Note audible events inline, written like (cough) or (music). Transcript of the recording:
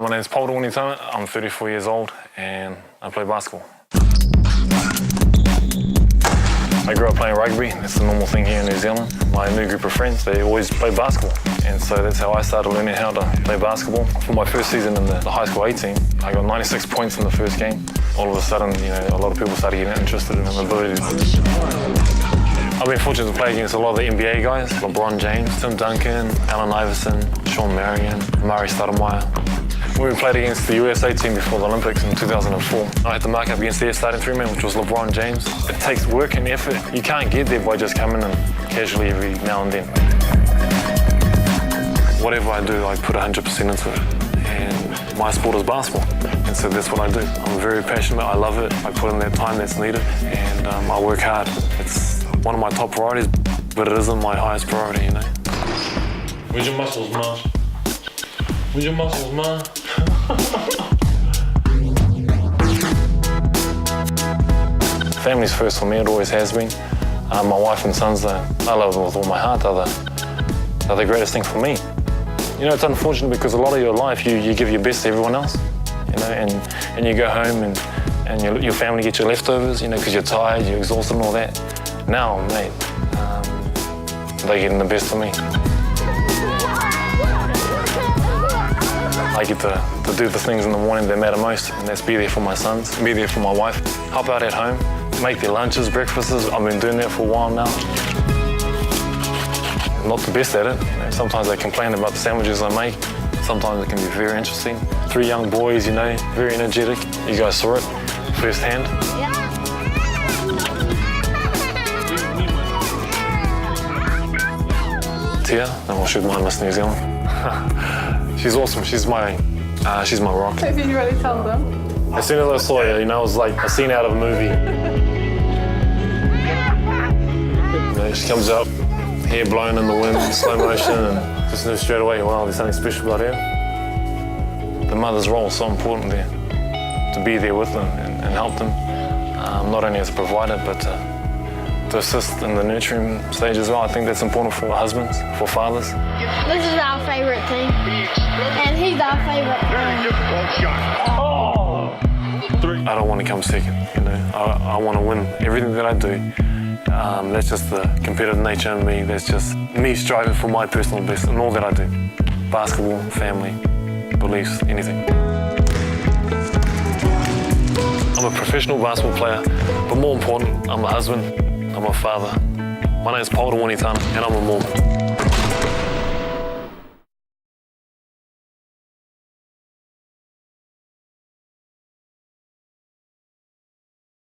My name is Paul Dawinitana. I'm 34 years old and I play basketball. I grew up playing rugby. It's a normal thing here in New Zealand. My new group of friends, they always play basketball. And so that's how I started learning how to play basketball. For my first season in the, the high school A team, I got 96 points in the first game. All of a sudden, you know, a lot of people started getting interested in my ability. I've been fortunate to play against a lot of the NBA guys, LeBron James, Tim Duncan, Allen Iverson, Sean Marion, Murray Stoudemire. We played against the USA team before the Olympics in 2004, I had to mark up against their starting three man, which was LeBron James. It takes work and effort. You can't get there by just coming in casually every now and then. Whatever I do, I put 100% into it. And my sport is basketball. And so that's what I do. I'm very passionate. I love it. I put in that time that's needed. And um, I work hard. It's one of my top priorities, but it isn't my highest priority, you know. Where's your muscles, man? Where's your muscles, ma? Family's first for me, it always has been. Uh, my wife and sons, though, I love them with all my heart. They're the, they're the greatest thing for me. You know, it's unfortunate because a lot of your life you, you give your best to everyone else, you know, and, and you go home and, and your, your family get your leftovers, you know, because you're tired, you're exhausted and all that. Now, mate, um, they're getting the best of me. I get to, to do the things in the morning that matter most, and that's be there for my sons, be there for my wife, help out at home, make their lunches, breakfasts. I've been doing that for a while now. I'm not the best at it. Sometimes they complain about the sandwiches I make. Sometimes it can be very interesting. Three young boys, you know, very energetic. You guys saw it firsthand. Tia, and we'll shoot my Miss New Zealand. (laughs) she's awesome. She's my, uh, she's my rock. Have you really told them? As soon as I saw her, you know, it was like a scene out of a movie. (laughs) You know, she comes up, hair blown in the wind, slow motion, and just knew straight away, wow, there's something special about her. The mother's role is so important there, to be there with them and, and help them, um, not only as a provider, but to, to assist in the nurturing stage as well. I think that's important for husbands, for fathers. This is our favorite team, and he's our favorite. I don't want to come second. You know, I, I want to win everything that I do. Um, that's just the competitive nature in me. That's just me striving for my personal best in all that I do. Basketball, family, beliefs, anything. I'm a professional basketball player, but more important, I'm a husband, I'm a father. My name is Paul Dawinitana, and I'm a Mormon.